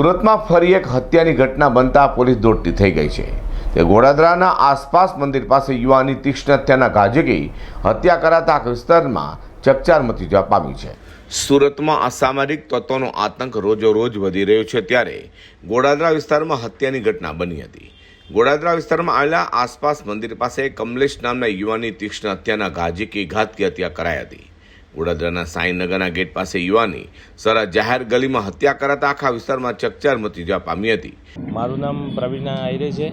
સુરતમાં ફરી એક હત્યાની ઘટના બનતા પોલીસ દોડતી થઈ ગઈ છે. તે ગોડાદરાના આસપાસ મંદિર પાસે યુવાની તીક્ષ્ણ હત્યાના ગાજે હત્યા કરાતા વિસ્તારમાં ચકચાર મચી જવા પામી છે. સુરતમાં અસામરિક તત્વોનો આતંક રોજો રોજ વધી રહ્યો છે ત્યારે ગોડાદરા વિસ્તારમાં હત્યાની ઘટના બની હતી. ગોડાદરા વિસ્તારમાં આવેલા આસપાસ મંદિર પાસે કમલેશ નામના યુવાની તીક્ષ્ણ હત્યાના ગાજેકી ઘાતકી હત્યા કરાઈ હતી. વડોદરાના સાંઈનગરના ગેટ પાસે યુવાની સરા જાહેર ગલીમાં હત્યા કરાતા આખા વિસ્તારમાં ચકચાર મચી જવા પામી હતી. મારું નામ પ્રવીણ આયરે છે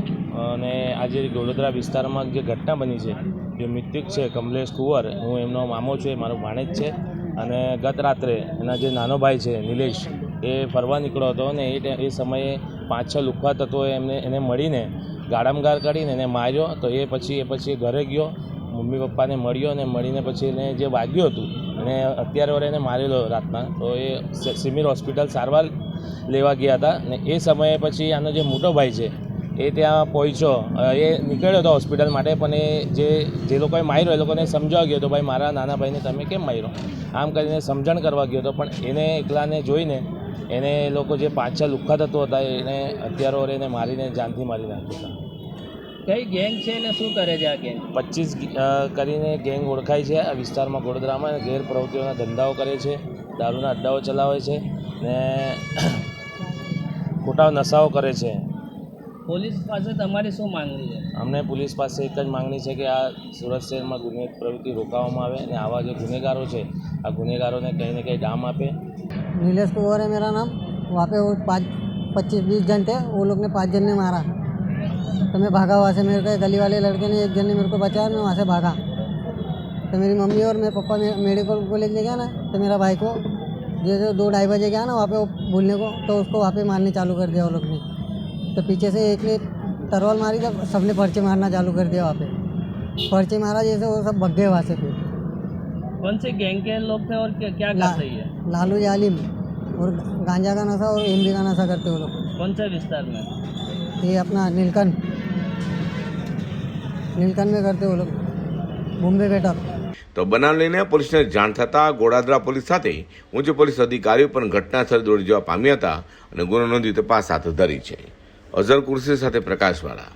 અને આજે વડોદરા વિસ્તારમાં જે ઘટના બની છે, જે મૃત્યુક છે કમલેશ કુંવર, હું એમનો મામો છું, એ મારો ભાણેજ છે અને ગત રાત્રે એના જે નાનો ભાઈ છે નિલેશ, એ ફરવા નીકળ્યો હતો અને એ એ સમયે પાંચ છ લુખવા તત્વોએ એમને, એને મળીને ગાળામગાર કરીને એને માર્યો, તો એ પછી એ પછી ઘરે ગયો મમ્મી પપ્પાને મળ્યો અને મળીને પછી એને જે વાગ્યું હતું અને અત્યારે વડે એને મારેલો રાતના, તો એ સિમિર હોસ્પિટલ સારવાર લેવા ગયા હતા ને એ સમયે પછી આનો જે મોટો ભાઈ છે, એ ત્યાં પહોંચ્યો. એ નીકળ્યો હતો હોસ્પિટલ માટે, પણ એ જે જે લોકોએ માર્યો, એ લોકોને સમજાવવા ગયો હતો, ભાઈ, મારા નાના ભાઈને તમે કેમ માર્યો? આમ કરીને સમજણ કરવા ગયો હતો, પણ એને એકલાને જોઈને એને લોકો જે છ લુખ્ખા તત્વો હતા, એને અત્યારો એને મારીને જાનથી મારી નાખ્યો હતા. કઈ ગેંગ છે ને શું કરે છે આ ગેંગ પચીસ કરીને ગેંગ ઓળખાય છે આ વિસ્તારમાં ગોડોદરામાં અને ગેરપ્રવૃત્તિઓના ધંધાઓ કરે છે દારૂના અડ્ડાઓ ચલાવે છે ને ખોટા નશાઓ કરે છે પોલીસ પાસે તમારી શું માંગણી છે અમને પોલીસ પાસે એક જ માંગણી છે કે આ સુરત શહેરમાં ગુને પ્રવૃત્તિ રોકવામાં આવે અને આવા જે ગુનેગારો છે આ ગુનેગારોને કંઈ ને કંઈ ડામ આપે नीलेश कुंवर है मेरा नाम वहाँ पे वो पाँच पच्चीस बीस जन थे वो लोग ने पाँच जन ने मारा तो मैं भागा वहाँ से मेरे को गली वाले लड़के ने एक जन ने मेरे को बचाया मैं वहाँ से भागा। तो मेरी मम्मी और मेरे पापा मेडिकल को लेके गया ना तो मेरा भाई को जैसे दो ढाई बजे गया ना वहाँ पे वो भूलने को तो उसको वहाँ पे मारने चालू कर दिया वो लोग ने। तो पीछे से एक ने तरवाल मारी तो सबने पर्चे मारना चालू कर दिया वहाँ पे। पर्चे मारा जैसे वो सब भग गए वहाँ से फिर। कौन से गैंग के लोग थे और क्या क्या ला- करते हैं? लालू जालिम और गांजा का नशा और एमडी का नशा करते वो लोग। कौन से विस्तार में? ये अपना नीलकंठ नीलकंठ में करते वो लोग बॉम्बे बेटर તો બનાવ લઈને પોલીસને જાણ થતાં ગોડાદરા પોલીસ સાથે ઉચ્ચ પોલીસ અધિકારીઓ પણ ઘટનાસ્થળે દોડી જવા પામ્યા હતા અને ગુનો નોંધી તપાસ હાથ ધરી છે અઝર કુર્સી સાથે પ્રકાશવાળા